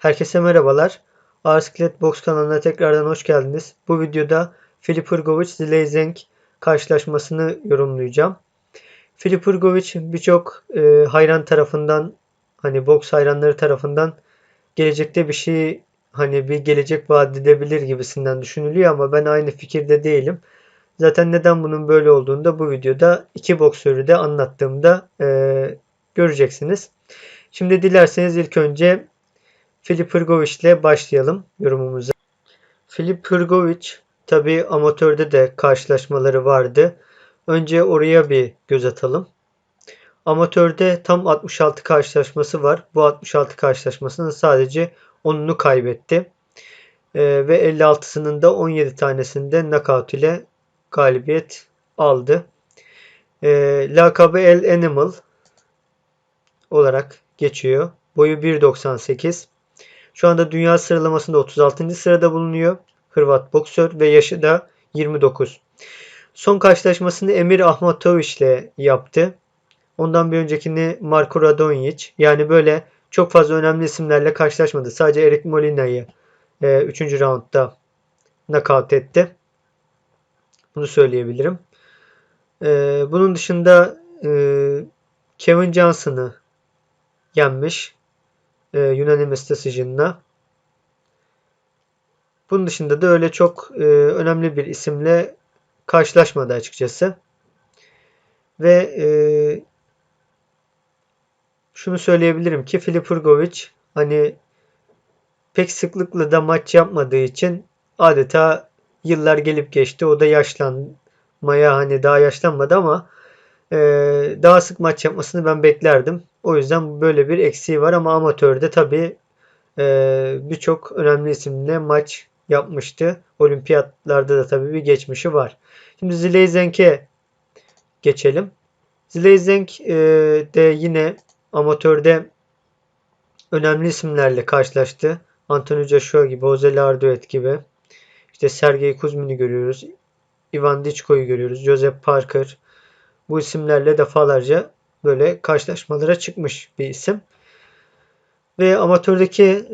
Herkese merhabalar. Arsklet Box kanalına tekrardan hoş geldiniz. Bu videoda Filip Hırgovic Zileyzenk karşılaşmasını yorumlayacağım. Filip Hırgovic birçok e, hayran tarafından hani boks hayranları tarafından gelecekte bir şey hani bir gelecek vaat edebilir gibisinden düşünülüyor ama ben aynı fikirde değilim. Zaten neden bunun böyle olduğunu da bu videoda iki boksörü de anlattığımda e, göreceksiniz. Şimdi dilerseniz ilk önce Filip Hırgovic ile başlayalım yorumumuza. Filip Hırgovic tabi amatörde de karşılaşmaları vardı. Önce oraya bir göz atalım. Amatörde tam 66 karşılaşması var. Bu 66 karşılaşmasının sadece 10'unu kaybetti. Ee, ve 56'sının da 17 tanesinde knockout ile galibiyet aldı. Ee, lakabı El Animal olarak geçiyor. Boyu 1.98. Şu anda dünya sıralamasında 36. sırada bulunuyor. Hırvat boksör ve yaşı da 29. Son karşılaşmasını Emir Ahmatovic ile yaptı. Ondan bir öncekini Marko Radonjic. Yani böyle çok fazla önemli isimlerle karşılaşmadı. Sadece Erik Molina'yı 3. E, roundda nakavt etti. Bunu söyleyebilirim. E, bunun dışında e, Kevin Johnson'ı yenmiş. E, unanimous decision'la. Bunun dışında da öyle çok e, önemli bir isimle karşılaşmadı açıkçası. Ve e, şunu söyleyebilirim ki Filip Urgovic hani pek sıklıkla da maç yapmadığı için adeta yıllar gelip geçti. O da yaşlanmaya hani daha yaşlanmadı ama e, daha sık maç yapmasını ben beklerdim. O yüzden böyle bir eksiği var ama amatörde tabii e, birçok önemli isimle maç yapmıştı. Olimpiyatlarda da tabii bir geçmişi var. Şimdi Zileyzenk'e geçelim. Zileyzenk e, de yine amatörde önemli isimlerle karşılaştı. Anthony Joshua gibi, Jose Larduet gibi. İşte Sergey Kuzmin'i görüyoruz. Ivan Dichko'yu görüyoruz. Joseph Parker. Bu isimlerle defalarca böyle karşılaşmalara çıkmış bir isim. Ve amatördeki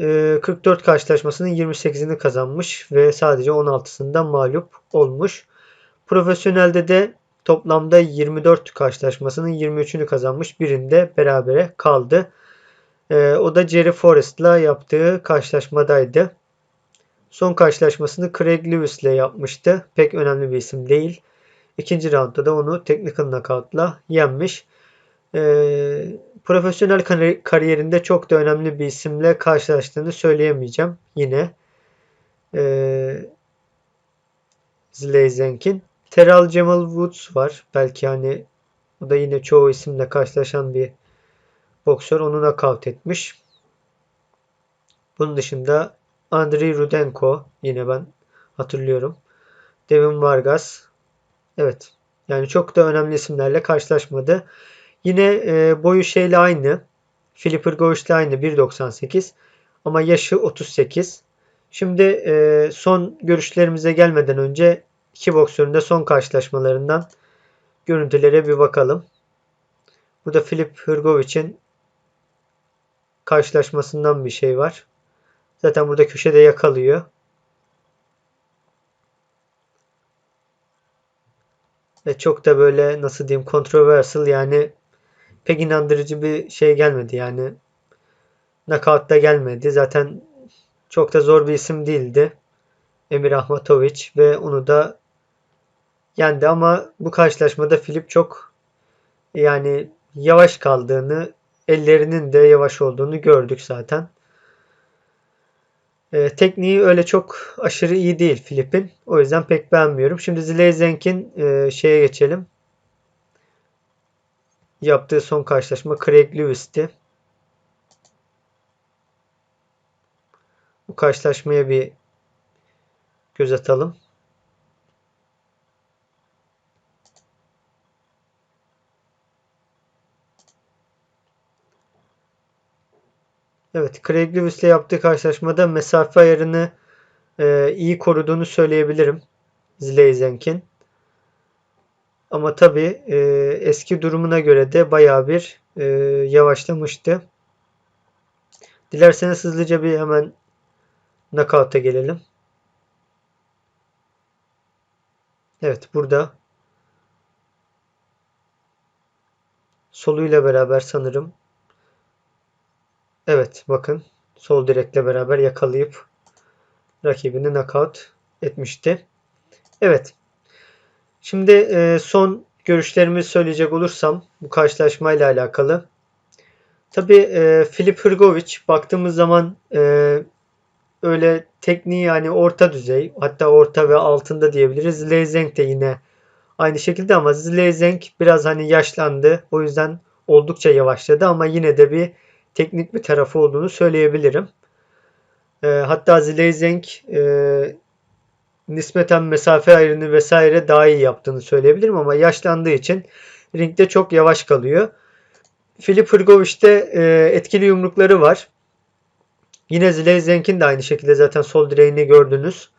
44 karşılaşmasının 28'ini kazanmış ve sadece 16'sında mağlup olmuş. Profesyonelde de toplamda 24 karşılaşmasının 23'ünü kazanmış. Birinde berabere kaldı. O da Jerry Forrest'la yaptığı karşılaşmadaydı. Son karşılaşmasını Craig Lewis ile yapmıştı. Pek önemli bir isim değil. İkinci roundda da onu technical knockout'la yenmiş. Ee, profesyonel kariyerinde çok da önemli bir isimle karşılaştığını söyleyemeyeceğim. Yine ee, Zleyzenk'in. Teral Cemal Woods var. Belki hani o da yine çoğu isimle karşılaşan bir boksör. Onu nakavt etmiş. Bunun dışında Andriy Rudenko yine ben hatırlıyorum. Devin Vargas. Evet. Yani çok da önemli isimlerle karşılaşmadı. Yine e, boyu şeyle aynı. Filip Irgovic aynı 1.98 ama yaşı 38. Şimdi e, son görüşlerimize gelmeden önce iki boksörün de son karşılaşmalarından görüntülere bir bakalım. Burada Filip Hırgovic'in karşılaşmasından bir şey var. Zaten burada köşede yakalıyor. Ve çok da böyle nasıl diyeyim controversial yani pek inandırıcı bir şey gelmedi yani. Knockout'ta gelmedi. Zaten çok da zor bir isim değildi. Emir Ahmatovic ve onu da yendi ama bu karşılaşmada Filip çok yani yavaş kaldığını, ellerinin de yavaş olduğunu gördük zaten. E, tekniği öyle çok aşırı iyi değil Filip'in. O yüzden pek beğenmiyorum. Şimdi Zleyzenk'in e, şeye geçelim. Yaptığı son karşılaşma Craig Lewis'ti. Bu karşılaşmaya bir göz atalım. Evet, Craig Lewis ile yaptığı karşılaşmada mesafe ayarını e, iyi koruduğunu söyleyebilirim. Zleyzenk'in. Ama tabi e, eski durumuna göre de baya bir e, yavaşlamıştı. Dilerseniz hızlıca bir hemen knockout'a gelelim. Evet burada soluyla beraber sanırım. Evet bakın sol direkle beraber yakalayıp rakibini knockout etmişti. Evet. Şimdi e, son görüşlerimi söyleyecek olursam bu karşılaşmayla alakalı. Tabii e, Filip Hrgovic baktığımız zaman e, öyle tekniği yani orta düzey hatta orta ve altında diyebiliriz. Lezeng de yine aynı şekilde ama Zlezeng biraz hani yaşlandı. O yüzden oldukça yavaşladı ama yine de bir teknik bir tarafı olduğunu söyleyebilirim. E, hatta Zlezeng e, nispeten mesafe ayrını vesaire daha iyi yaptığını söyleyebilirim ama yaşlandığı için ringde çok yavaş kalıyor. Filip Hrgovic'te e, etkili yumrukları var. Yine Zlezeng'in de aynı şekilde zaten sol direğini gördünüz.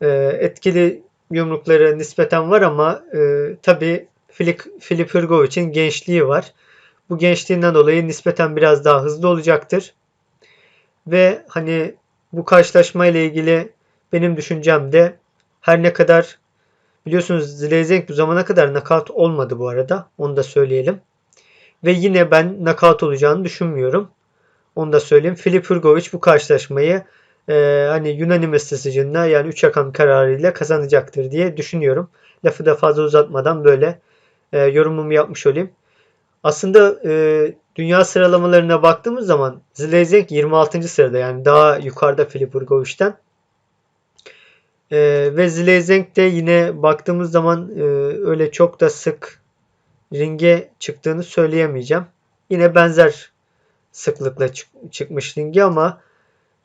E, etkili yumrukları nispeten var ama e, tabi Filip, Filip Hrgovic'in gençliği var. Bu gençliğinden dolayı nispeten biraz daha hızlı olacaktır. Ve hani bu karşılaşma ile ilgili benim düşüncem de her ne kadar biliyorsunuz Zlezeng bu zamana kadar nakavt olmadı bu arada. Onu da söyleyelim. Ve yine ben nakavt olacağını düşünmüyorum. Onu da söyleyeyim. Filip Hrgovic bu karşılaşmayı e, hani unanimous decision'la yani 3 rakam kararıyla kazanacaktır diye düşünüyorum. Lafı da fazla uzatmadan böyle e, yorumumu yapmış olayım. Aslında e, dünya sıralamalarına baktığımız zaman Zlezeng 26. sırada yani daha yukarıda Filip Hrgovic'ten. E, ve Zlezeng de yine baktığımız zaman e, öyle çok da sık ringe çıktığını söyleyemeyeceğim. Yine benzer sıklıkla çık çıkmış ringe ama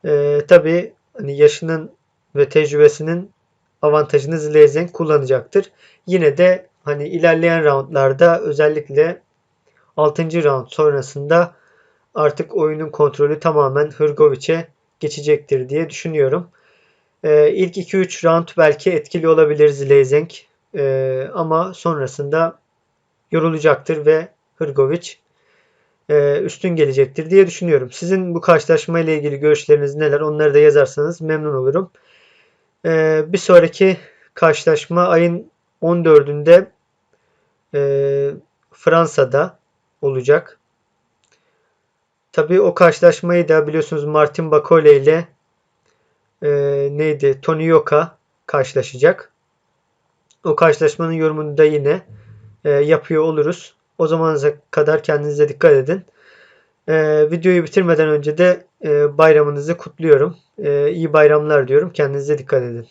e, tabi hani yaşının ve tecrübesinin avantajını Zlezeng kullanacaktır. Yine de hani ilerleyen roundlarda özellikle 6. round sonrasında artık oyunun kontrolü tamamen Hrgovic'e geçecektir diye düşünüyorum. Ee, ilk 2-3 round belki etkili olabilir Zlezeng ee, ama sonrasında yorulacaktır ve Hrgovic e, üstün gelecektir diye düşünüyorum. Sizin bu karşılaşma ile ilgili görüşleriniz neler onları da yazarsanız memnun olurum. Ee, bir sonraki karşılaşma ayın 14'ünde e, Fransa'da olacak. Tabii o karşılaşmayı da biliyorsunuz Martin Bakole ile e, neydi Tony Yoka karşılaşacak. O karşılaşmanın yorumunu da yine e, yapıyor oluruz. O zamana kadar kendinize dikkat edin. E, videoyu bitirmeden önce de e, bayramınızı kutluyorum. E, iyi bayramlar diyorum. Kendinize dikkat edin.